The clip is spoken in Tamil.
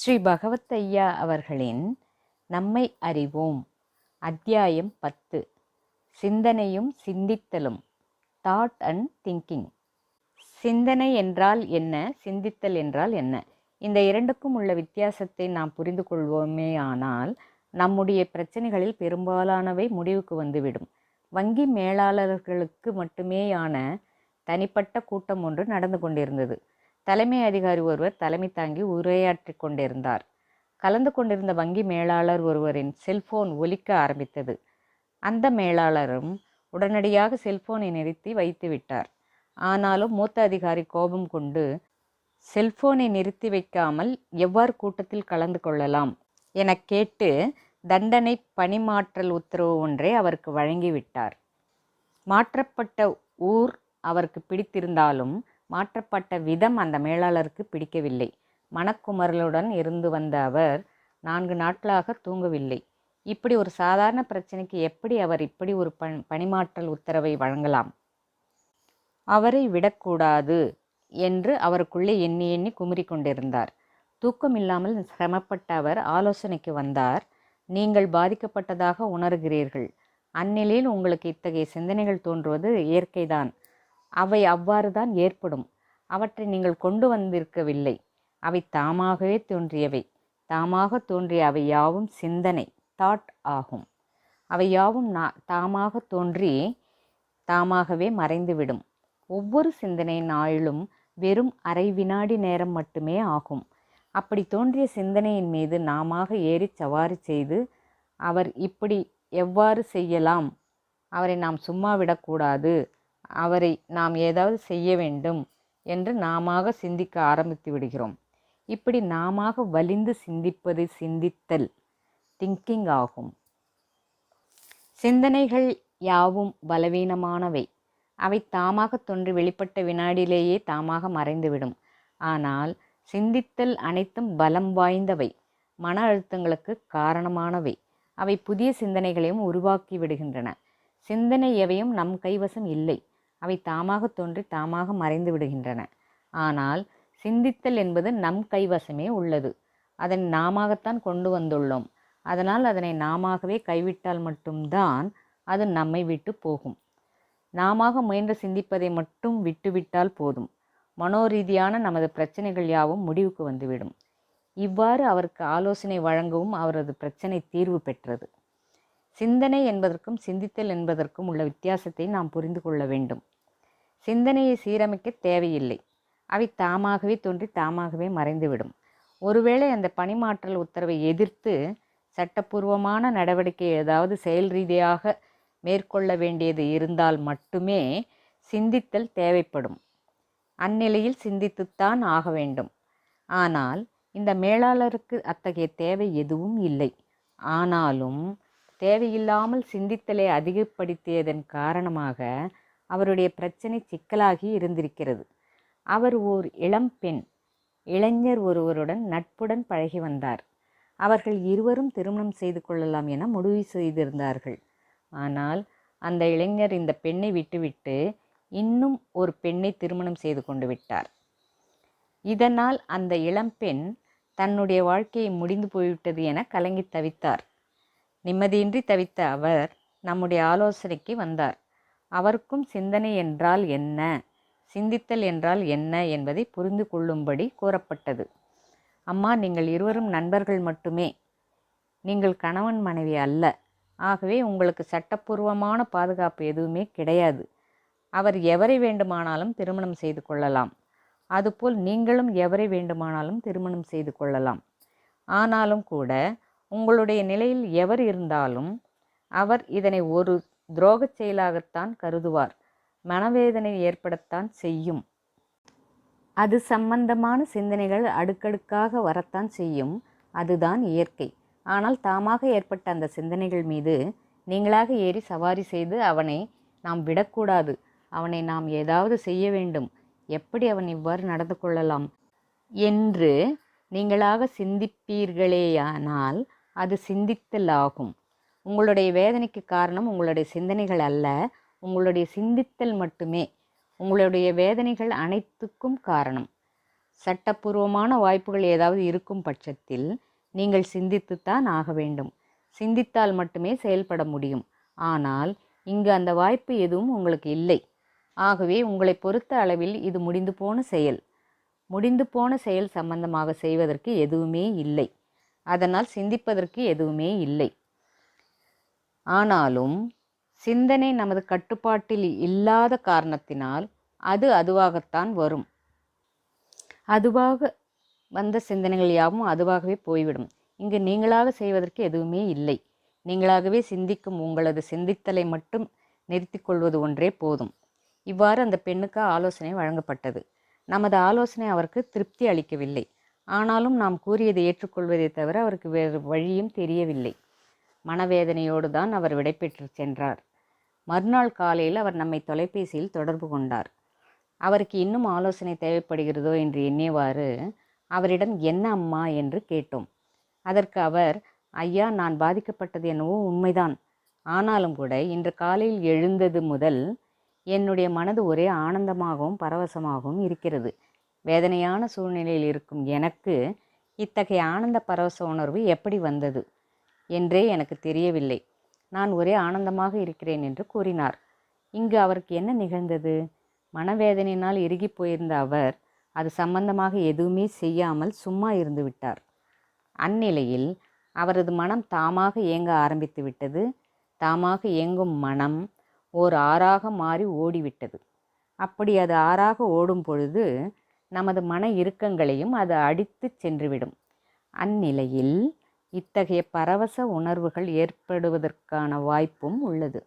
ஸ்ரீ பகவத் ஐயா அவர்களின் நம்மை அறிவோம். அத்தியாயம் பத்து. சிந்தனையும் சிந்தித்தலும். தாட் அண்ட் திங்கிங் சிந்தனை என்றால் என்ன? சிந்தித்தல் என்றால் என்ன? இந்த இரண்டுக்கும் உள்ள வித்தியாசத்தை நாம் புரிந்து கொள்வோமே ஆனால் நம்முடைய பிரச்சனைகளில் பெரும்பாலானவை முடிவுக்கு வந்துவிடும். வங்கி மேலாளர்களுக்கு மட்டுமேயான தனிப்பட்ட கூட்டம் ஒன்று நடந்து கொண்டிருந்தது. தலைமை அதிகாரி ஒருவர் தலைமை தாங்கி உரையாற்றி கொண்டிருந்தார். கலந்து கொண்டிருந்த வங்கி மேலாளர் ஒருவரின் செல்போன் ஒலிக்க ஆரம்பித்தது. அந்த மேலாளரும் உடனடியாக செல்போனை நிறுத்தி வைத்து விட்டார். ஆனாலும் மூத்த அதிகாரி கோபம் கொண்டு செல்போனை நிறுத்தி வைக்காமல் எவ்வாறு கூட்டத்தில் கலந்து கொள்ளலாம்? என கேட்டு தண்டனை பணிமாற்றல் உத்தரவு ஒன்றை அவருக்கு வழங்கிவிட்டார். மாற்றப்பட்ட ஊர் அவருக்கு பிடித்திருந்தாலும் மாற்றப்பட்ட விதம் அந்த மேலாளருக்கு பிடிக்கவில்லை. மனக்குமரலுடன் இருந்து வந்த அவர் நான்கு நாட்களாக தூங்கவில்லை. இப்படி ஒரு சாதாரண பிரச்சனைக்கு எப்படி அவர் இப்படி ஒரு பண் பணிமாற்றல் உத்தரவை வழங்கலாம்? அவரை விடக்கூடாது என்று அவருக்குள்ளே எண்ணி எண்ணி குமுறிக் கொண்டிருந்தார். தூக்கமில்லாமல் சிரமப்பட்ட அவர் ஆலோசனைக்கு வந்தார் நீங்கள் பாதிக்கப்பட்டதாக உணர்கிறீர்கள். அந்நிலையில் உங்களுக்கு இத்தகைய சிந்தனைகள் தோன்றுவது இயற்கைதான். அவை அவ்வாறு தான் ஏற்படும். அவற்றை நீங்கள் கொண்டு வந்திருக்கவில்லை. அவை தாமாகவே தோன்றியவை. தாமாக தோன்றிய அவை யாவும் சிந்தனை தாட் ஆகும். அவை யாவும் நா தாமாக தோன்றி தாமாகவே மறைந்துவிடும். ஒவ்வொரு சிந்தனையின் நாளிலும் வெறும் அரை வினாடி நேரம் மட்டுமே ஆகும். அப்படி தோன்றிய சிந்தனையின் மீது நாம ஏறி சவாரி செய்து அவர் இப்படி எவ்வாறு செய்யலாம்? அவரை நாம் சும்மா விடக்கூடாது. அவரை நாம் ஏதாவது செய்ய வேண்டும் என்று நாம சிந்திக்க ஆரம்பித்து விடுகிறோம். இப்படி நாம வலிந்து சிந்திப்பது சிந்தித்தல் திங்கிங் ஆகும். சிந்தனைகள் யாவும் பலவீனமானவை. அவை தாமாக தோன்றி வெளிப்பட்ட வினாடியிலேயே தாமாக மறைந்துவிடும். ஆனால் சிந்தித்தல் அனைத்தும் பலம் வாய்ந்தவை. மன அழுத்தங்களுக்கு காரணமானவை. அவை புதிய சிந்தனைகளையும் உருவாக்கி விடுகின்றன. சிந்தனை எவையும் நம் கைவசம் இல்லை. அவை தாமாக தோன்றி தாமாக மறைந்து விடுகின்றன. ஆனால் சிந்தித்தல் என்பது நம் கைவசமே உள்ளது. அதனை நாமத்தான் கொண்டு வந்துள்ளோம். அதனால் அதனை நாமவே கைவிட்டால் மட்டும்தான் அது நம்மை விட்டு போகும். நாம முயன்று சிந்திப்பதை மட்டும் விட்டுவிட்டால் போதும். மனோரீதியான நமது பிரச்சனைகள் யாவும் முடிவுக்கு வந்துவிடும். இவ்வாறு அவருக்கு ஆலோசனை வழங்கவும் அவரது பிரச்சனை தீர்வு பெற்றது. சிந்தனை என்பதற்கும் சிந்தித்தல் என்பதற்கும் உள்ள வித்தியாசத்தை நாம் புரிந்து கொள்ள வேண்டும். சிந்தனையை சீரமைக்க தேவையில்லை. அவை தாமாகவே தோன்றி தாமாகவே மறைந்துவிடும். ஒருவேளை அந்த பணிமாற்றல் உத்தரவை எதிர்த்து சட்டப்பூர்வமான நடவடிக்கை ஏதாவது செயல் ரீதியாக மேற்கொள்ள வேண்டியது இருந்தால் மட்டுமே சிந்தித்தல் தேவைப்படும். அந்நிலையில் சிந்தித்துத்தான் ஆக வேண்டும். ஆனால் இந்த மேலாளருக்கு அத்தகைய தேவை எதுவும் இல்லை. ஆனாலும் தேவையில்லாமல் சிந்தித்தலை அதிகப்படுத்தியதன் காரணமாக அவருடைய பிரச்சனை சிக்கலாகி இருந்திருக்கிறது. அவர் ஓர் இளம் பெண். இளைஞர் ஒருவருடன் நட்புடன் பழகி வந்தார். அவர்கள் இருவரும் திருமணம் செய்து கொள்ளலாம் என முடிவு செய்திருந்தார்கள். ஆனால் அந்த இளைஞர் இந்த பெண்ணை விட்டுவிட்டு இன்னும் ஒரு பெண்ணை திருமணம் செய்து கொண்டு விட்டார். இதனால் அந்த இளம்பெண் தன்னுடைய வாழ்க்கையை முடிந்து போய்விட்டது என கலங்கி தவித்தார். நிம்மதியின்றி தவித்த அவர் நம்முடைய ஆலோசனைக்கு வந்தார். அவருக்கும் சிந்தனை என்றால் என்ன? சிந்தித்தல் என்றால் என்ன என்பதை புரிந்து கொள்ளும்படி கூறப்பட்டது. அம்மா நீங்கள் இருவரும் நண்பர்கள் மட்டுமே. நீங்கள் கணவன் மனைவி அல்ல. ஆகவே உங்களுக்கு சட்டப்பூர்வமான பாதுகாப்பு எதுவுமே கிடையாது. அவர் எவரை வேண்டுமானாலும் திருமணம் செய்து கொள்ளலாம். அதுபோல் நீங்களும் எவரை வேண்டுமானாலும் திருமணம் செய்து கொள்ளலாம். ஆனாலும் கூட உங்களுடைய நிலையில் எவர் இருந்தாலும் அவர் இதனை ஒரு துரோகச் செயலாகத்தான் கருதுவார். மனவேதனை ஏற்படத்தான் செய்யும். அது சம்பந்தமான சிந்தனைகள் அடுக்கடுக்காக வரத்தான் செய்யும். அதுதான் இயற்கை. ஆனால் தாமாக ஏற்பட்ட அந்த சிந்தனைகள் மீது நீங்களாக ஏறி சவாரி செய்து அவனை நாம் விடக்கூடாது. அவனை நாம் ஏதாவது செய்ய வேண்டும். எப்படி அவன் இவ்வாறு நடந்து கொள்ளலாம்? என்று நீங்களாக சிந்திப்பீர்களேயானால் அது சிந்தித்தல் ஆகும். உங்களுடைய வேதனைக்கு காரணம் உங்களுடைய சிந்தனைகள் அல்ல. உங்களுடைய சிந்தித்தல் மட்டுமே. உங்களுடைய வேதனைகள் அனைத்துக்கும் காரணம். சட்டப்பூர்வமான வாய்ப்புகள் ஏதாவது இருக்கும் பட்சத்தில் நீங்கள் சிந்தித்துத்தான் ஆக வேண்டும். சிந்தித்தால் மட்டுமே செயல்பட முடியும். ஆனால் இங்கு அந்த வாய்ப்பு எதுவும் உங்களுக்கு இல்லை. ஆகவே உங்களை பொறுத்த அளவில் இது முடிந்து போன செயல். முடிந்து போன செயல் சம்பந்தமாக செய்வதற்கு எதுவுமே இல்லை. அதனால் சிந்திப்பதற்கு எதுவுமே இல்லை. ஆனாலும் சிந்தனை நமது கட்டுப்பாட்டில் இல்லாத காரணத்தினால் அது அதுவாகத்தான் வரும். அதுவாக வந்த சிந்தனைகள் யாவும் அதுவாகவே போய்விடும். இங்கு நீங்களாக செய்வதற்கு எதுவுமே இல்லை. நீங்களாகவே சிந்திக்கும் உங்களது சிந்தித்தலை மட்டும் நிறுத்தி கொள்வது ஒன்றே போதும். இவ்வாறு அந்த பெண்ணுக்கு ஆலோசனை வழங்கப்பட்டது. நமது ஆலோசனை அவருக்கு திருப்தி அளிக்கவில்லை. ஆனாலும் நாம் கூறியதை ஏற்றுக்கொள்வதை தவிர அவருக்கு வேறு வழியும் தெரியவில்லை. மனவேதனையோடு தான் அவர் விடைபெற்று சென்றார். மறுநாள் காலையில் அவர் நம்மை தொலைபேசியில் தொடர்பு கொண்டார். அவருக்கு இன்னும் ஆலோசனை தேவைப்படுகிறதோ என்று எண்ணியவாறு அவரிடம் என்ன அம்மா என்று கேட்டோம். அதற்கு அவர் ஐயா நான் பாதிக்கப்பட்டது என்னவோ உண்மைதான். ஆனாலும் கூட இன்று காலையில் எழுந்தது முதல் என்னுடைய மனது ஒரே ஆனந்தமாகவும் பரவசமாகவும் இருக்கிறது. வேதனையான சூழ்நிலையில் இருக்கும் எனக்கு இத்தகைய ஆனந்த பரவச உணர்வு எப்படி வந்தது என்றே எனக்கு தெரியவில்லை. நான் ஒரே ஆனந்தமாக இருக்கிறேன் என்று கூறினார். இங்கு அவருக்கு என்ன நிகழ்ந்தது? மனவேதனையினால் இறுகி போயிருந்த அவர் அது சம்பந்தமாக எதுவுமே செய்யாமல் சும்மா இருந்து விட்டார். அந்நிலையில் அவரது மனம் தாமாக இயங்க ஆரம்பித்து விட்டது. தாமாக இயங்கும் மனம் ஓர் ஆறாக மாறி ஓடிவிட்டது. அப்படி அது ஆறாக ஓடும் பொழுது நமது மன இறுக்கங்களையும் அது அடித்து சென்றுவிடும். அந்நிலையில் இத்தகைய பரவச உணர்வுகள் ஏற்படுவதற்கான வாய்ப்பும் உள்ளது.